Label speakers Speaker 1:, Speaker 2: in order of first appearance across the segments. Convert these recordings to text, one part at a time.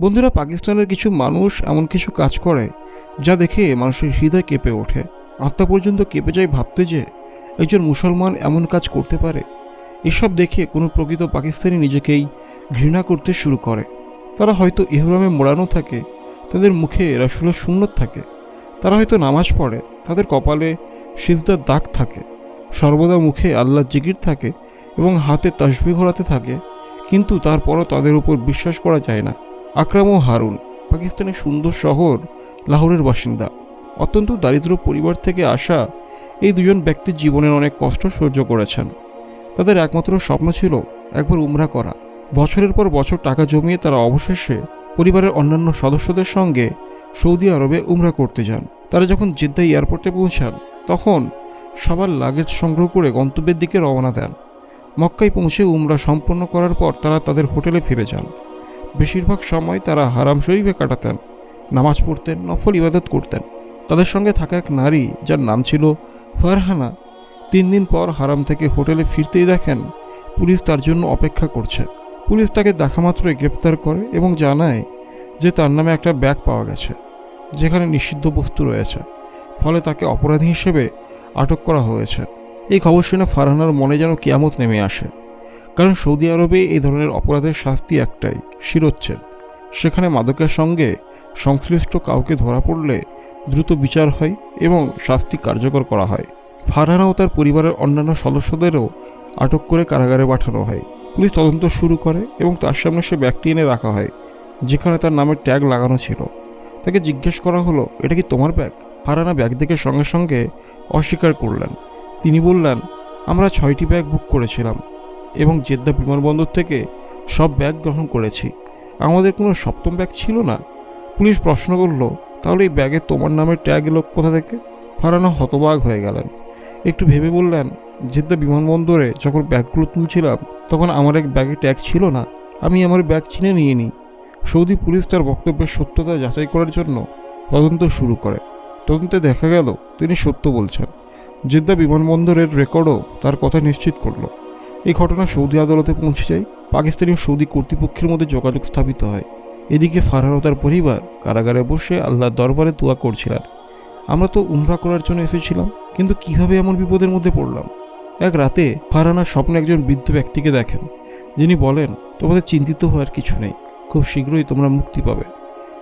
Speaker 1: বন্ধুরা, পাকিস্তানের কিছু মানুষ এমন কিছু কাজ করে যা দেখে মানুষের হৃদয় কেঁপে ওঠে। আত্মা পর্যন্ত কেঁপে যায় ভাবতে যে, একজন মুসলমান এমন কাজ করতে পারে। এসব দেখে কোনো প্রকৃত পাকিস্তানি নিজেকেই ঘৃণা করতে শুরু করে। তারা হয়তো ইহরামে মোড়ানো থাকে, তাদের মুখে রাসুলের সুন্নত থাকে, তারা হয়তো নামাজ পড়ে, তাদের কপালে সিজদার দাগ থাকে, সর্বদা মুখে আল্লাহ জিকির থাকে এবং হাতে তসবি ঘোরাতে থাকে, কিন্তু তারপরও তাদের উপর বিশ্বাস করা যায় না। আকরাম ও হারুন পাকিস্তানের সুন্দর শহর, লাহোরের বাসিন্দা। অত্যন্ত দারিদ্র পরিবার থেকে আসা এই দুজন ব্যক্তি জীবনের অনেক কষ্ট সহ্য করেছেন। তাদের একমাত্র স্বপ্ন ছিল একবার উমরা করা। বছরের পর বছর টাকা জমিয়ে তারা অবশেষে পরিবারের অন্যান্য সদস্যদের সঙ্গে সৌদি আরবে উমরা করতে যান। তারা যখন জেদ্দা এয়ারপোর্টে পৌঁছান, তখন সবার লাগেজ সংগ্রহ করে গন্তব্যের দিকে রওনা দেন। মক্কায় পৌঁছে উমরা সম্পন্ন করার পর তারা তাদের হোটেলে ফিরে যান। বেশিরভাগ সময় তারা হারাম শরীফে কাটাতেন, নামাজ পড়তেন, নফল ইবাদত করতেন। তাদের সঙ্গে থাকা এক নারী, যার নাম ছিল ফারহানা, তিন দিন পর হারাম থেকে হোটেলে ফিরতেই দেখেন পুলিশ তার জন্য অপেক্ষা করছে। পুলিশ তাকে দেখা মাত্রই গ্রেফতার করে এবং জানায় যে তার নামে একটা ব্যাগ পাওয়া গেছে, যেখানে নিষিদ্ধ বস্তু রয়েছে। ফলে তাকে অপরাধী হিসেবে আটক করা হয়েছে। এই খবর শুনে ফারহানার মনে যেন কিয়ামত নেমে আসে। কারণ সৌদি আরবে এই ধরনের অপরাধের শাস্তি একটাই, শিরোচ্ছেদ। সেখানে মাদকের সঙ্গে সংশ্লিষ্ট কাউকে ধরা পড়লে দ্রুত বিচার হয় এবং শাস্তি কার্যকর করা হয়। ফারহানা ও তার পরিবারের অন্যান্য সদস্যদেরও আটক করে কারাগারে পাঠানো হয়। পুলিশ তদন্ত শুরু করে এবং তার সামনে সে ব্যাগটি এনে রাখা হয়, যেখানে তার নামের ট্যাগ লাগানো ছিল। তাকে জিজ্ঞেস করা হলো, এটা কি তোমার ব্যাগ? ফারহানা ব্যাগ দেখে সঙ্গে সঙ্গে অস্বীকার করলেন। তিনি বললেন, আমরা ছয়টি ব্যাগ বুক করেছিলাম। এবং জেদ্দা বিমানবন্দর থেকে সব ব্যাগ গ্রহণ করেছি। আমাদের কোনো সপ্তম ব্যাগ ছিল না। পুলিশ প্রশ্ন করল, তাহলে এই ব্যাগে তোমার নামের ট্যাগ এলো কোথা থেকে? ফারানো হতবাক হয়ে গেলেন। একটু ভেবে বললেন, জেদ্দা বিমানবন্দরে যখন ব্যাগগুলো তুলছিলাম, তখন আমার এক ব্যাগে ট্যাগ ছিল না। আমি আমার ব্যাগ চিনে নিয়ে নিই সৌদি পুলিশ তার বক্তব্যের সত্যতা যাচাই করার জন্য তদন্ত শুরু করে। তদন্তে দেখা গেল, তিনি সত্য বলছেন। জেদ্দা বিমানবন্দরের রেকর্ডও তার কথা নিশ্চিত করল। এই ঘটনা সৌদি আদালতে পৌঁছে যায়। পাকিস্তানি সৌদি কর্তৃপক্ষের মধ্যে যোগাযোগ স্থাপিত হয়। এদিকে ফারহান ও তার পরিবার কারাগারে বসে আল্লাহর দরবারে দোয়া করছিলেন। আমরা তো উমরা করার জন্য এসেছিলাম, কিন্তু কীভাবে এমন বিপদের মধ্যে পড়লাম? এক রাতে ফারহানার স্বপ্নে একজন বৃদ্ধ ব্যক্তিকে দেখেন। যিনি বলেন, তোমাদের চিন্তিত হওয়ার কিছু নেই। খুব শীঘ্রই তোমরা মুক্তি পাবে।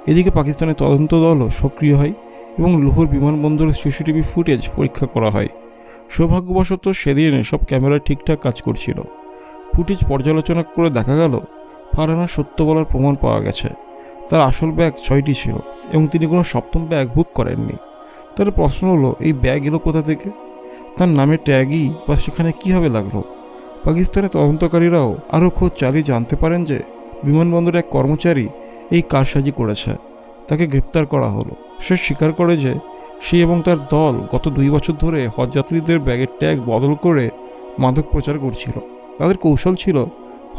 Speaker 1: এদিকে পাকিস্তানের তদন্ত দলও সক্রিয় হয় এবং লোহর বিমানবন্দরের সিসিটিভি ফুটেজ পরীক্ষা করা হয়। সৌভাগ্যবশত সেদিন সব ক্যামেরা ঠিকঠাক কাজ করছিল। ফুটেজ পর্যালোচনা করে দেখা গেল ফারহানার সত্য বলার প্রমাণ পাওয়া গেছে। তার আসল ব্যাগ ছয়টি ছিল এবং তিনি কোনো সপ্তম ব্যাগ বুক করেননি। তার প্রশ্ন হলো, এই ব্যাগ এলো কোথা থেকে? তার নামে ট্যাগই বা সেখানে কীভাবে লাগল? পাকিস্তানের তদন্তকারীরাও আরও খোঁজ চালিয়ে জানতে পারেন যে বিমানবন্দরের এক কর্মচারী এই কারসাজি করেছে। তাকে গ্রেপ্তার করা হলো। সে স্বীকার করে যে সে এবং তার দল গত দুই বছর ধরে হজযাত্রীদের ব্যাগের ট্যাগ বদল করে মাদক প্রচার করছিল। তাদের কৌশল ছিল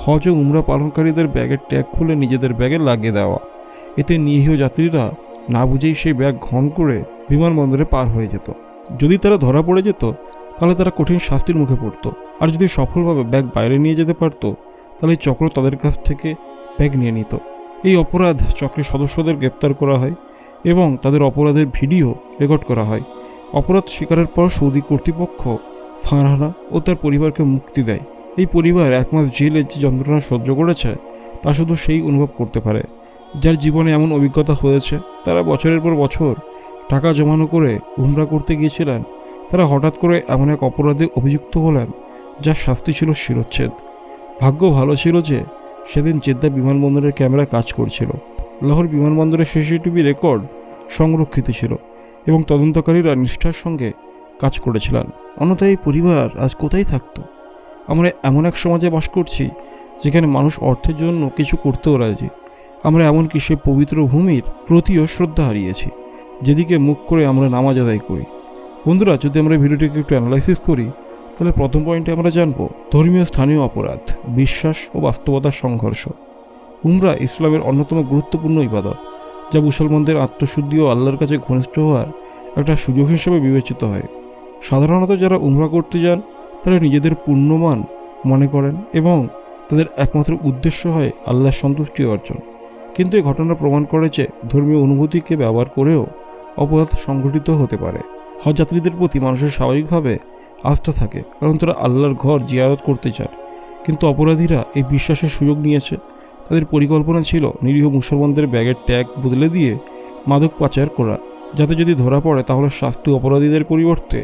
Speaker 1: হজ ও উমরা পালনকারীদের ব্যাগের ট্যাগ খুলে নিজেদের ব্যাগে লাগিয়ে দেওয়া। এতে নিরীহ যাত্রীরা না বুঝেই সেই ব্যাগ ঘন করে বিমানবন্দরে পার হয়ে যেত। যদি তারা ধরা পড়ে যেত, তাহলে তারা কঠিন শাস্তির মুখে পড়তো। আর যদি সফলভাবে ব্যাগ বাইরে নিয়ে যেতে পারতো, তাহলে চক্র তাদের কাছ থেকে ব্যাগ নিয়ে নিত। এই অপরাধ চক্রের সদস্যদের গ্রেপ্তার করা হয় এবং তাদের অপরাধের ভিডিও রেকর্ড করা হয়। অপরাধ স্বীকারের পর সৌদি কর্তৃপক্ষ ফারহানা ও তার পরিবারকে মুক্তি দেয়। এই পরিবার এক মাস জেলের যে যন্ত্রণা সহ্য করেছে, তা শুধু সেই অনুভব করতে পারে। যার জীবনে এমন অভিজ্ঞতা হয়েছে, তারা বছরের পর বছর টাকা জমানো করে উমরা করতে গিয়েছিলেন। তারা হঠাৎ করে এমন এক অপরাধে অভিযুক্ত হলেন, যার শাস্তি ছিল শিরোচ্ছেদ। ভাগ্য ভালো ছিল যে, সেদিন জেদ্দা বিমানবন্দরের ক্যামেরা কাজ করছিল। লাহোর বিমানবন্দরের সিসিটিভি রেকর্ড সংরক্ষিত ছিল এবং তদন্তকারীরা নিষ্ঠার সঙ্গে কাজ করেছিলেন। অন্যথায় এই পরিবার আজ কোথায় থাকত? আমরা এমন এক সমাজে বাস করছি যেখানে মানুষ অর্থের জন্য কিছু করতেও রাজি। আমরা এমনকি সে পবিত্র ভূমির প্রতিও শ্রদ্ধা হারিয়েছি, যেদিকে মুখ করে আমরা নামাজ আদায় করি। বন্ধুরা, যদি আমরা ভিডিওটিকে একটু অ্যানালাইসিস করি, তাহলে প্রথম পয়েন্টে আমরা জানব ধর্মীয় স্থানীয় অপরাধ, বিশ্বাস ও বাস্তবতার সংঘর্ষ। উমরা ইসলামের অন্যতম গুরুত্বপূর্ণ ইবাদত যা মুসলমানদের আত্মশুদ্ধি ও আল্লাহর কাছে ঘনিষ্ঠ হওয়ার একটা সুযোগ হিসেবে বিবেচিত হয়। সাধারণত যারা উমরা করতে যান, তারা নিজেদের পুণ্যমান মনে করেন এবং তাদের একমাত্র উদ্দেশ্য হয় আল্লাহর সন্তুষ্টি অর্জন। কিন্তু এই ঘটনা প্রমাণ করে যে ধর্মীয় অনুভূতিকে ব্যবহার করেও অপরাধ সংঘটিত হতে পারে। হজযাত্রীদের প্রতি মানুষের স্বাভাবিকভাবে আস্থা থাকে, কারণ তারা আল্লাহর ঘর জিয়ারত করতে চান। কিন্তু অপরাধীরা এই বিশ্বাসের সুযোগ নিয়েছে তাদের পরিকল্পনা ছিল নিরীহ মুসলমানদের ব্যাগের ট্যাগ বদলে দিয়ে মাদক পাচার করা, যাতে যদি ধরা পড়ে তাহলে শাস্তি অপরাধীদের পরিবর্তে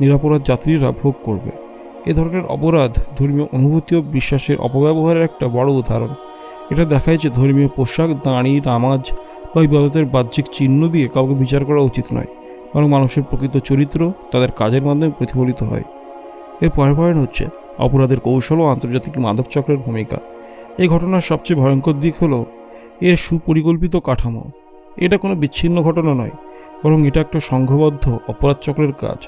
Speaker 1: নিরাপরাধ যাত্রীরা ভোগ করবে। এ ধরনের অপরাধ ধর্মীয় অনুভূতি ও বিশ্বাসের অপব্যবহারের একটা বড় উদাহরণ। এটা দেখায় যে ধর্মীয় পোশাক, দাঁড়ি, নামাজ বা ইবাদতের বাহ্যিক চিহ্ন দিয়ে কাউকে বিচার করা উচিত নয়, বরং মানুষের প্রকৃত চরিত্র তাদের কাজের মাধ্যমে প্রতিফলিত হয়। এর পরের হচ্ছে অপরাধের কৌশল ও আন্তর্জাতিক মাদক চক্রের ভূমিকা। এই ঘটনার সবচেয়ে ভয়ঙ্কর দিক হলো এর সুপরিকল্পিত কাঠামো। এটা কোনো বিচ্ছিন্ন ঘটনা নয়, বরং এটা একটা সংঘবদ্ধ অপরাধ চক্রের কাজ,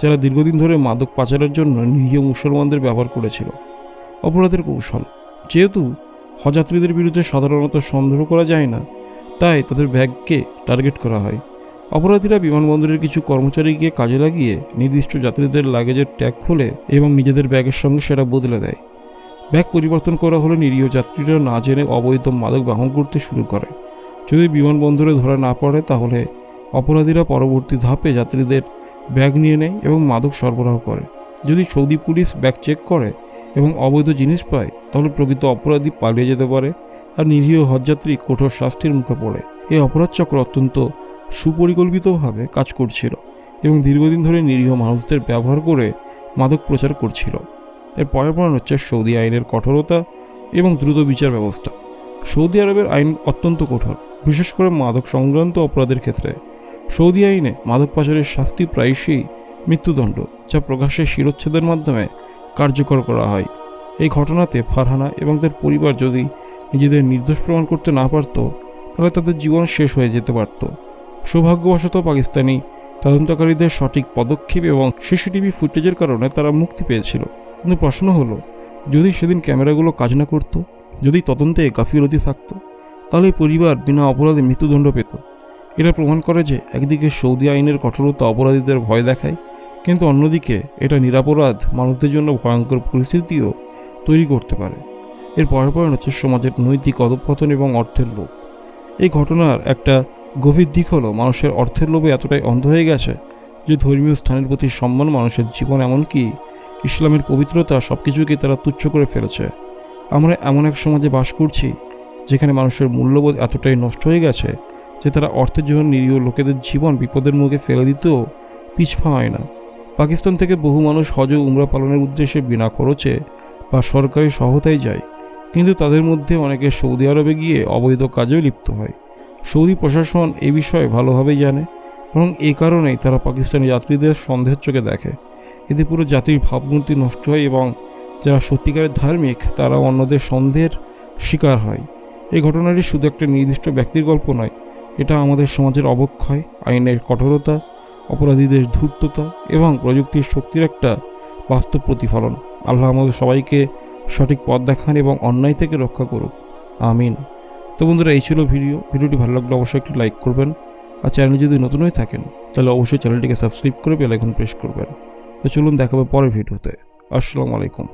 Speaker 1: যারা দীর্ঘদিন ধরে মাদক পাচারের জন্য নিরীহ মুসলমানদের ব্যবহার করেছিল। অপরাধের কৌশল, যেহেতু হজযাত্রীদের বিরুদ্ধে সাধারণত সন্দেহ করা যায় না, তাই তাদের ব্যাগকে টার্গেট করা হয়। অপরাধীরা বিমানবন্দরের কিছু কর্মচারীকে কাজে লাগিয়ে নির্দিষ্ট যাত্রীদের লাগেজের ট্যাগ খুলে এবং নিজেদের ব্যাগের সঙ্গে সেটা বদলে দেয়। ব্যাগ পরিবর্তন করা হলে নিরীহ যাত্রীরা না জেনে অবৈধ মাদক বহন করতে শুরু করে। যদি বিমানবন্দরে ধরা না পড়ে, তাহলে অপরাধীরা পরবর্তী ধাপে যাত্রীদের ব্যাগ নিয়ে নেয় এবং মাদক সরবরাহ করে। যদি সৌদি পুলিশ ব্যাগ চেক করে এবং অবৈধ জিনিস পায়, তাহলে প্রকৃত অপরাধী পালিয়ে যেতে পারে আর নিরীহ হজযাত্রী কঠোর শাস্তির মুখে পড়ে। এই অপরাধ চক্র অত্যন্ত সুপরিকল্পিতভাবে কাজ করছিল এবং দীর্ঘদিন ধরে নিরীহ মানুষদের ব্যবহার করে মাদক প্রচার করছিল। এর পরের পয়েন্ট হচ্ছে সৌদি আইনের কঠোরতা এবং দ্রুত বিচার ব্যবস্থা। সৌদি আরবের আইন অত্যন্ত কঠোর, বিশেষ করে মাদক সংক্রান্ত অপরাধের ক্ষেত্রে। সৌদি আইনে মাদক পাচারের শাস্তি প্রায়শই মৃত্যুদণ্ড, যা প্রকাশ্যে শিরোচ্ছেদের মাধ্যমে কার্যকর করা হয়। এই ঘটনাতে ফারহানা এবং তার পরিবার যদি নিজেদের নির্দোষ প্রমাণ করতে না পারত, তাহলে তাদের জীবন শেষ হয়ে যেতে পারত। সৌভাগ্যবশত পাকিস্তানি তদন্তকারীদের সঠিক পদক্ষেপ এবং সিসিটিভি ফুটেজের কারণে তারা মুক্তি পেয়েছিল। কিন্তু প্রশ্ন হলো, যদি সেদিন ক্যামেরাগুলো কাজ না করতো, যদি তদন্তে গাফিলতি থাকতো, তাহলে পরিবার বিনা অপরাধে মৃত্যুদণ্ড পেত। এটা প্রমাণ করে যে একদিকে সৌদি আইনের কঠোরতা অপরাধীদের ভয় দেখায়, কিন্তু অন্যদিকে এটা নিরাপরাধ মানুষদের জন্য ভয়ঙ্কর পরিস্থিতিও তৈরি করতে পারে। এর পয়েন্ট হচ্ছে সমাজের নৈতিক অধঃপতন এবং অর্থের লোভ। এই ঘটনার একটা গভীর দিক হলো, মানুষের অর্থের লোভে এতটাই অন্ধ হয়ে গেছে যে ধর্মীয় স্থানের প্রতি সম্মান মানুষের জীবন, এমনকি ইসলামের পবিত্রতা সব কিছুকে তারা তুচ্ছ করে ফেলেছে। আমরা এমন এক সমাজে বাস করছি, যেখানে মানুষের মূল্যবোধ এতটাই নষ্ট হয়ে গেছে যে তারা অর্থের জন্য নিরীহ লোকেদের জীবন বিপদের মুখে ফেলে দিতেও পিছফা হয় না। পাকিস্তান থেকে বহু মানুষ হজ উমরা পালনের উদ্দেশ্যে বিনা খরচে বা সরকারি সহায়তায় যায়, কিন্তু তাদের মধ্যে অনেকে সৌদি আরবে গিয়ে অবৈধ কাজেও লিপ্ত হয়। সৌদি প্রশাসন এ বিষয়ে ভালোভাবেই জানে এবং এ কারণেই তারা পাকিস্তানি যাত্রীদের সন্দেহের চোখে দেখে। এতে পুরো জাতির ভাবমূর্তি নষ্ট হয় এবং যারা সত্যিকারের ধার্মিক তারা অন্যদের সন্দেহের শিকার হয়। এই ঘটনাটি শুধু একটা নির্দিষ্ট ব্যক্তির গল্প নয়, এটা আমাদের সমাজের অবক্ষয়, আইনের কঠোরতা, অপরাধীদের ধূর্ততা এবং প্রযুক্তির শক্তির একটা বাস্তব প্রতিফলন। আল্লাহ আমাদের সবাইকে সঠিক পথ দেখান এবং অন্যায় থেকে রক্ষা করুক। আমিন। তো বন্ধুরা, এই ছিল ভিডিও। ভিডিওটি ভালো লাগলে অবশ্যই একটি লাইক করবেন। আর চ্যানেলে যদি নতুন হয়ে থাকেন, তাহলে অবশ্যই চ্যানেলটিকে সাবস্ক্রাইব করে বেল আইকন প্রেস করবেন। তো চলুন দেখাবে পরের ভিডিওতে। আসসালামু আলাইকুম।